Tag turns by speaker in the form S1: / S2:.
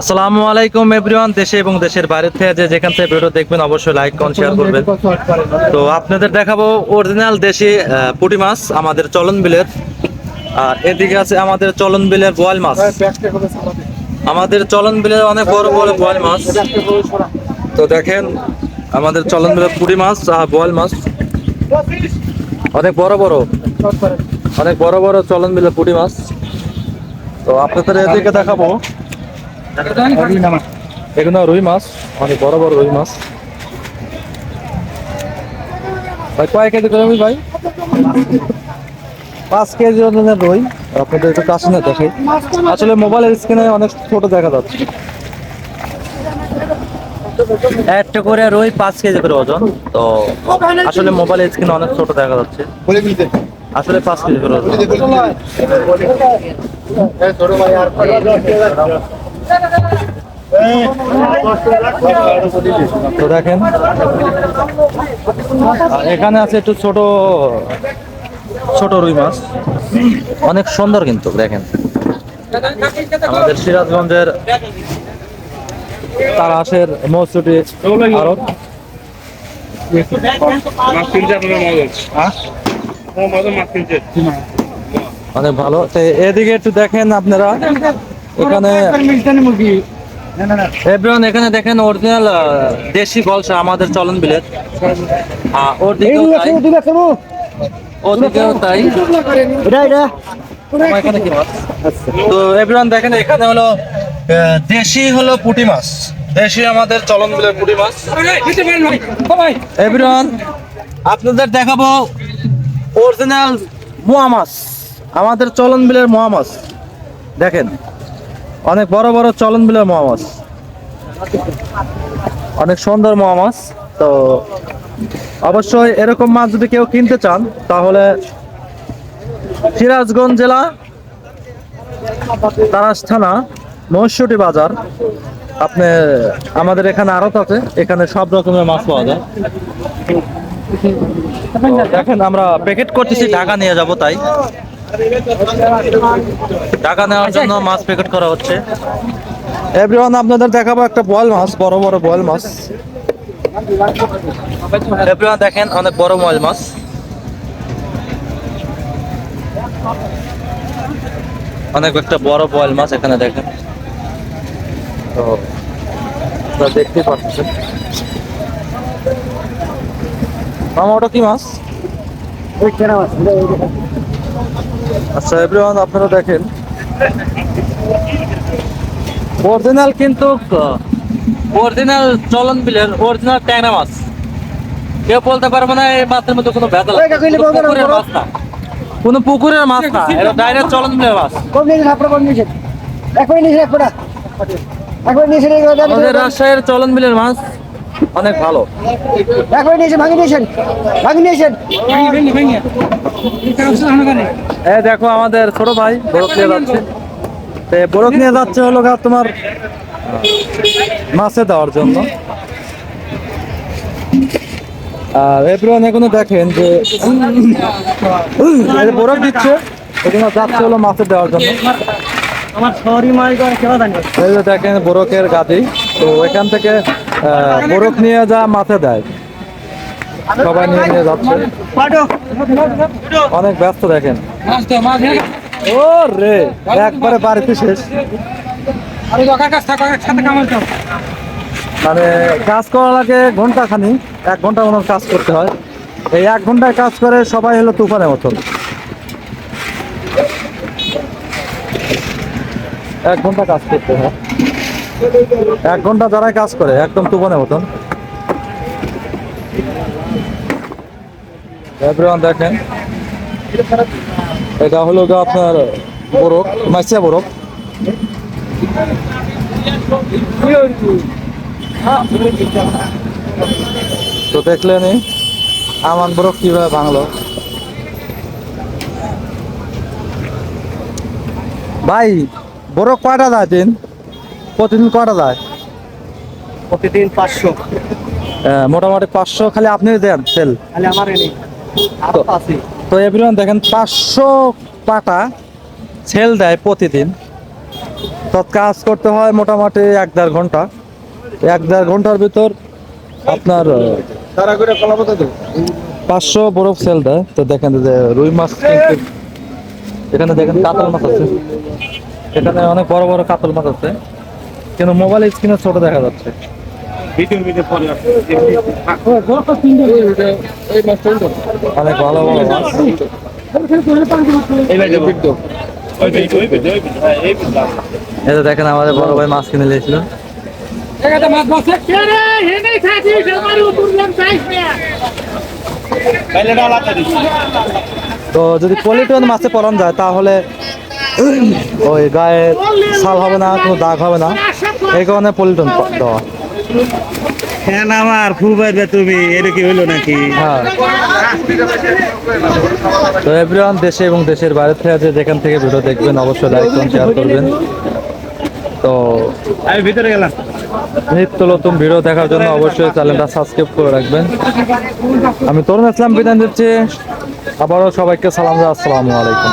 S1: আসসালামু আলাইকুম এভরিওয়ান দেশে এবং দেশের বাইরে থেকে যে যেখান থেকে ভিডিও দেখবেন অবশ্যই লাইক কমেন্ট শেয়ার করবেন। তো আপনাদের দেখাবো অরিজিনাল দেশি পুঁটি মাছ আমাদের চলন বিলের। আর এদিকে আছে আমাদের চলন বিলের বোয়াল মাছ। আমাদের? চলন বিলের অনেক বড় বড় বোয়াল মাছ। তো দেখেন আমাদের চলন বিলের পুঁটি মাছ আর বোয়াল মাছ। অনেক বড় বড়। অনেক বড় বড় চলন বিলের পুঁটি মাছ। তো আপনাদের এদিকে দেখাবো। এগুলো রুই মাছ অনেক বড় বড় রুই মাছ। ভাই কয় কেজি করে রুই ভাই? পাঁচ কেজি ওজনের রুই। আপনাদের একটু কাছে না দেখে আসলে মোবাইলের স্ক্রিনে অনেক ছোট দেখা যাচ্ছে। একটা করে রুই পাঁচ কেজি করে ওজন। তো আসলে মোবাইলের স্ক্রিনে অনেক ছোট দেখা যাচ্ছে। আসলে পাঁচ কেজি করে তো দেখেন এখানে আছে একটু ছোট ছোট রুই মাছ। অনেক সুন্দর কিন্তু দেখেন। আমাদের সিরাজগঞ্জের তারাশের মৌসুটি আরত অনেক ভালো। তো এদিকে একটু দেখেন আপনারা। এখানে এভরিওয়ান এখানে দেখেন অরিজিনাল দেশি গলসা আমাদের চলন বিলের। তাই। ওদিকেও তো এভরিওয়ান দেখেন এখানে হলো দেশি হলো পুঁটি মাছ। দেশি আমাদের চলন বিলের পুঁটি মাছ। এভরিওয়ান আপনাদের দেখাবো অরিজিনাল মোয়া মাছ আমাদের চলন বিলের মোয়া মাছ দেখেন, অনেক বড় বড় চলন বিলের মোয়া মাছ অনেক সুন্দর মোয়া মাছ তো অবশ্যই এরকম মাছ যদি কেউ কিনতে চান, তাহলে সিরাজগঞ্জ জেলা, তারাস থানা মহেশ্বরী বাজার, আপনি আমাদের এখানে আড়ত আছে, এখানে সব রকমের মাছ পাওয়া যায়। দেখেন আমরা প্যাকেট করতেছি ঢাকা নিয়ে যাব তাই। ঢাকা নেওয়ার জন্য মাছ প্যাকেট করা হচ্ছে। এভরিওয়ান আপনাদের দেখাবো একটা বয়েল মাছ বড় বড় বয়েল মাছ। এভরিওয়ান দেখেন অনেক বড় বয়েল মাছ। অনেক একটা বড় বয়েল মাছ এখানে দেখেন। তো দেখতেই পাচ্ছেন। মামা ওটা কি মাছ? আচ্ছা এভরিওয়ান আপনারা দেখেন। অরিজিনাল কিন্তু অরিজিনাল চলন বিলের অরিজিনাল ট্যাংরা মাছ। কেউ বলতে পারবে না এই মাছের মধ্যে কোনো ভেজাল। পুকুরের মাছ না। কোনো পুকুরের মাছ না এটা ডাইরেক্ট চলন বিলের মাছ। আমাদের রাজশাহীর চলন বিলের মাছ। অনেক ভালো। এই দেখো আমাদের ছোট ভাই বরফ নিয়ে যাচ্ছে। বরফ নিয়ে যাচ্ছে হলো গা তোমার মাছে দেওয়ার জন্য। আর এভরিওয়ান এখনও দেখেন যে বরফ দিচ্ছে এখানে যাচ্ছে হলো মাছে দেওয়ার জন্য।
S2: আমার মাছ
S1: দেখেন বরফের গাদি। তো এখান থেকে বরফ নিয়ে যা, মাথা দেয়। সবাই নিয়ে নিয়ে যাচ্ছে। অনেক ব্যস্ত দেখেন। ও রে একবারে বাড়িতে শেষ। মানে কাজ করা লাগে ঘণ্টা খানি, এক ঘণ্টা মতো কাজ করতে হয়। এই এক ঘন্টায় কাজ করে সবাই হলো তুফানের মতন। এক ঘণ্টা কাজ করতে হয়। এক ঘণ্টা যারাই কাজ করে, একদম তুফানের মতন। দেখেন। এটা হলো গিয়ে আপনার বরফ, মাইসিয়া বরফ। তো দেখলেনি আমান বরফ কীভাবে ভাঙলো। ভাই, বরফ কয়টা যায় দিন? প্রতিদিন কয়টা যায়?
S2: প্রতিদিন পাঁচশো।
S1: মোটামুটি পাঁচশো খালি আপনি দেন সেল।
S2: আমার
S1: তো এভরিওয়ান দেখেন পাঁচশো পাটা সেল দেয় প্রতিদিন। তো কাজ করতে হয় মোটামুটি এক দেড় ঘণ্টা। এক দেড় ঘণ্টার ভিতর আপনার পাঁচশো বরফ সেল দেয়। তো দেখেন যে রুই মাছ এখানে দেখেন কাতল মাছ আছে। এখানে অনেক বড় বড় কাতল মাছ আছে। কিন্তু মোবাইল স্ক্রিনে ছোট দেখা যাচ্ছে। অনেক ভালো ভালো
S3: এই
S1: দেখেন আমাদের বড় ভাই মাছ কিনে নিয়েছিল। তো যদি পলিটন মাছে পরান যায় তাহলে ওই গায়ে ছাল হবে না কোনো দাগ হবে না। এই কারণে পলিটন দেওয়া।
S3: হ্যাঁ আমার ফুল বাইবে তুমি? এটা কি হইল নাকি?
S1: হ্যাঁ। তো এভরিওয়ান দেশে এবং দেশের বাইরে থেকে যেখান থেকে ভিডিও দেখবেন অবশ্যই লাইক করুন শেয়ার করবেন। তো
S3: আমি ভিতরে গেলাম।
S1: নিত্য নতুন ভিডিও দেখার জন্য অবশ্যই চ্যানেলটা সাবস্ক্রাইব করে রাখবেন। আমি তরুণ ইসলাম বিধান দিচ্ছি আবারও সবাইকে সালাম আসসালামু আলাইকুম।